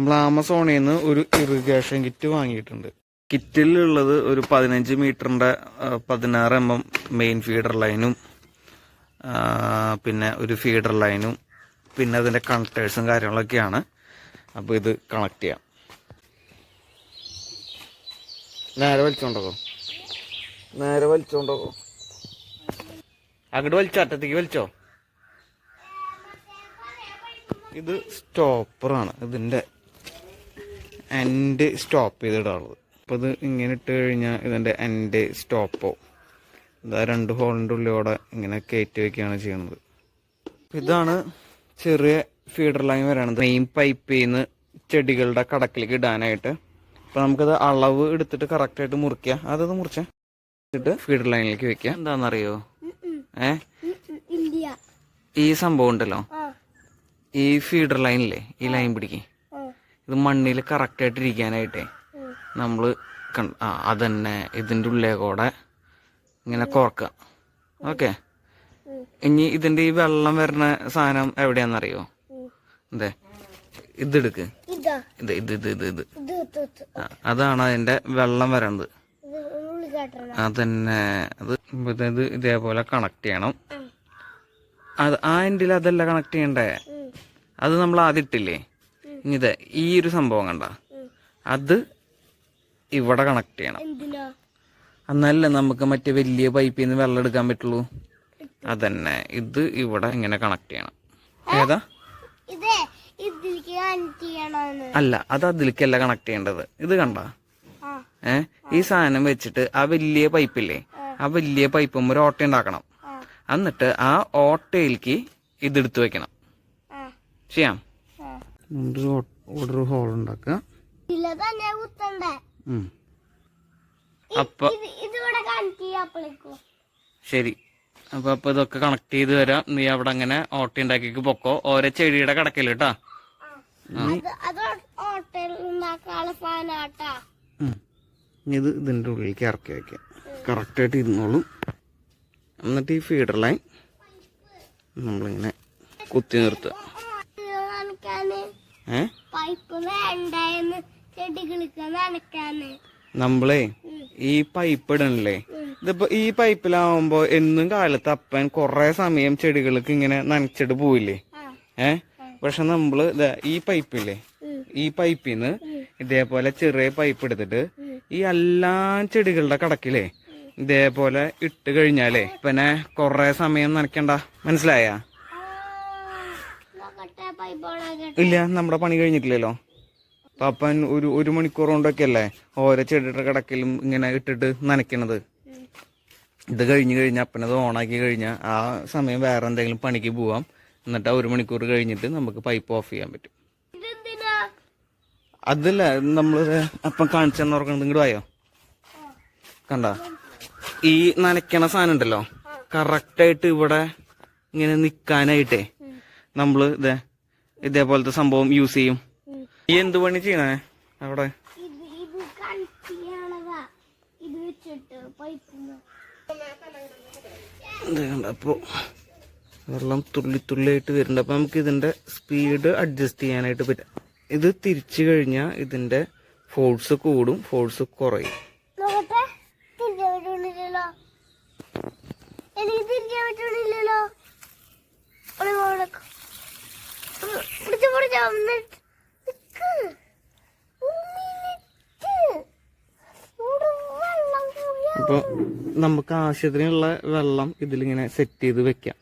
നമ്മൾ ആമസോണിൽ നിന്ന് ഒരു ഇറിഗേഷൻ കിറ്റ് വാങ്ങിയിട്ടുണ്ട്. കിറ്റിലുള്ളത് ഒരു പതിനഞ്ച് മീറ്ററിന്റെ പതിനാറ് എം എം മെയിൻ ഫീഡർ ലൈനും പിന്നെ ഒരു ഫീഡർ ലൈനും പിന്നെ അതിന്റെ കണക്ടേഴ്സും കാര്യങ്ങളൊക്കെയാണ്. അപ്പോൾ ഇത് കണക്ട് ചെയ്യാം. നേരെ വലിച്ചോണ്ടോ നേരെ വലിച്ചോണ്ടോ അങ്ങോട്ട് വലിച്ചോ അറ്റത്തേക്ക് വലിച്ചോ? ഇത് സ്റ്റോപ്പറാണ് ഇതിന്റെ എൻഡ് സ്റ്റോപ്പ് ചെയ്തിടാറുള്ളത്. അപ്പോൾ ഇത് ഇങ്ങനെ ഇട്ട് കഴിഞ്ഞാൽ ഇതിന്റെ എൻഡ് സ്റ്റോപ്പോ ഇതാ രണ്ട് ഹോളിന്റെ ഉള്ളിലൂടെ ഇങ്ങനെ കയറ്റി വയ്ക്കുകയാണ് ചെയ്യുന്നത്. ഇതാണ് ചെറിയ ഫീഡർ ലൈൻ വരണത് മെയിൻ പൈപ്പിൽ നിന്ന് ചെടികളുടെ കടക്കിലേക്ക് ഇടാനായിട്ട്. അപ്പോൾ നമുക്കത് അളവ് എടുത്തിട്ട് കറക്റ്റായിട്ട് മുറിക്കുക അതത് മുറിച്ച എന്നിട്ട് ഫീഡർ ലൈനിലേക്ക് വെക്കുക എന്താണെന്നറിയോ ഏ? ഈ സംഭവം ഉണ്ടല്ലോ. ഈ ഫീഡർ ലൈനില്ലേ ഈ ലൈൻ പിടിക്ക്. ഇത് മണ്ണിൽ കറക്റ്റായിട്ട് ഇരിക്കാനായിട്ടേ. നമ്മൾ ആ അതന്നെ ഇതിന്റെ ഉള്ളിൽ കൂടെ ഇങ്ങനെ കുറക്കുക ഓക്കെ. ഇനി ഇതിന്റെ ഈ വെള്ളം വരുന്ന സാധനം എവിടെയാണെന്നറിയോ? അതെ ഇതെടുക്ക്. ഇത്. ഇത് ഇത് ഇത് ഇത് അതാണ് അതിന്റെ വെള്ളം വരണത് അതന്നെ. അത് ഇത് ഇതേപോലെ കണക്ട് ചെയ്യണം. അത് ആ എൻഡിൽ അതല്ല കണക്ട് ചെയ്യണ്ടേ? അത് നമ്മൾ ആദ്യം ഇട്ടില്ലേ? ഇത് ഈ ഒരു സംഭവം കണ്ട? അത് ഇവിടെ കണക്ട് ചെയ്യണം. എന്തിനാ? എന്നല്ലേ നമുക്ക് മറ്റേ വലിയ പൈപ്പിൽ നിന്ന് വെള്ളം എടുക്കാൻ പറ്റുള്ളൂ? അതന്നെ. ഇത് ഇവിടെ ഇങ്ങനെ കണക്ട് ചെയ്യണം. ഏതാ? അല്ല അത് അതിലേക്കല്ല കണക്ട് ചെയ്യേണ്ടത്. ഇത് കണ്ട? ഏ? ഈ സാധനം വെച്ചിട്ട് ആ വലിയ പൈപ്പില്ലേ ആ. വലിയ പൈപ്പും ഒരു ഓട്ട ഉണ്ടാക്കണം. എന്നിട്ട് ആ ഓട്ടയിലേക്ക് ഇതെടുത്ത് വെക്കണം. ചെയ്യാം? ആ ഓർഡർ ഹോൾ ഉണ്ടാക്കുക. അപ്പൊ ശരി. അപ്പൊ അപ്പൊ ഇതൊക്കെ കണക്ട് ചെയ്ത് തരാം. നീ അവിടെ അങ്ങനെ ഓട്ട ഉണ്ടാക്കിക്ക് പൊക്കോ. ഓരോ ചെടിയുടെ കടക്കൽ കേട്ടാ. ഇത് ഇതിന്റെ ഉള്ളിലേക്ക് ഇറക്കി വയ്ക്കാം കറക്റ്റ് ആയിട്ട് ഇരുന്നോളും. എന്നിട്ട് ഈ ഫീഡർ ലൈൻ നമ്മളിങ്ങനെ കുത്തി നിർത്തുക നനക്കാന് ഏ പൈപ്പ് വേണ്ടെന്ന് ചെടികൾക്ക് നനക്കാന് നമ്മളേ ഈ പൈപ്പ് ഇടണല്ലേ? ഇതിപ്പോ ഈ പൈപ്പിലാവുമ്പോ എന്നും കാലത്ത് അപ്പൻ കൊറേ സമയം ചെടികൾക്ക് ഇങ്ങനെ നനച്ചിട്ട് പോയില്ലേ ഏ? പക്ഷെ നമ്മൾ ഈ പൈപ്പില്ലേ? ഈ പൈപ്പിന്ന് നിന്ന് ഇതേപോലെ ചെറിയ പൈപ്പ് എടുത്തിട്ട് ഈ എല്ലാ ചെടികളുടെ കടക്കിലേ ഇതേപോലെ ഇട്ട് കഴിഞ്ഞാലേ പിന്നെ കൊറേ സമയം നനയ്ക്കണ്ട. മനസ്സിലായ ആ, നോക്കട്ടെ പൈപ്പ് ഓണാക്കട്ടെ ഇല്ല നമ്മുടെ പണി കഴിഞ്ഞിട്ടില്ലല്ലോ. പാപ്പൻ ഒരു ഒരു മണിക്കൂർ കൊണ്ടൊക്കെ അല്ലേ ഓരോ ചെടിയുടെ കിടക്കലും ഇങ്ങനെ ഇട്ടിട്ട് നനയ്ക്കണത്. ഇത് കഴിഞ്ഞ് കഴിഞ്ഞാൽ അപ്പനത് ഓണാക്കി കഴിഞ്ഞാൽ ആ സമയം വേറെ എന്തെങ്കിലും പണിക്ക് പോവാം. എന്നിട്ട് ആ ഒരു മണിക്കൂർ കഴിഞ്ഞിട്ട് നമുക്ക് പൈപ്പ് ഓഫ് ചെയ്യാൻ പറ്റും. അതല്ല നമ്മൾ അപ്പം കാണിച്ചെന്ന് ഓർക്കണത് ഇങ്ങോട്ട് വായോ? കണ്ട? ഈ നനയ്ക്കണ സാധനം ഉണ്ടല്ലോ. കറക്റ്റായിട്ട് ഇവിടെ ഇങ്ങനെ നിക്കാനായിട്ടേ. നമ്മൾ ഇതേ ഇതേപോലത്തെ സംഭവം യൂസ് ചെയ്യും. ഈ എന്ത് പണി ചെയ്യണേ അവിടെ? അപ്പോ വെള്ളം തുള്ളി തുള്ളിയായിട്ട് വരുന്നുണ്ട്. അപ്പൊ നമുക്ക് ഇതിന്റെ സ്പീഡ് അഡ്ജസ്റ്റ് ചെയ്യാനായിട്ട് പറ്റും. ഇത് തിരിച്ചു കഴിഞ്ഞാൽ ഇതിന്റെ ഫോഴ്സ് കൂടും ഫോഴ്സ് കുറയും. എനിക്ക് തിരിക്കാൻ പറ്റണില്ലല്ലോ ഒരു മോളൊക്കെ പിടിച്ചു പിടിച്ചോ നിക്ക്. ഒരു മിനിറ്റ്. ഇവിടെ വെള്ളം കൂടിയാ. അപ്പൊ നമുക്ക് ആവശ്യത്തിനുള്ള വെള്ളം ഇതിലിങ്ങനെ സെറ്റ് ചെയ്ത് വെക്കാം.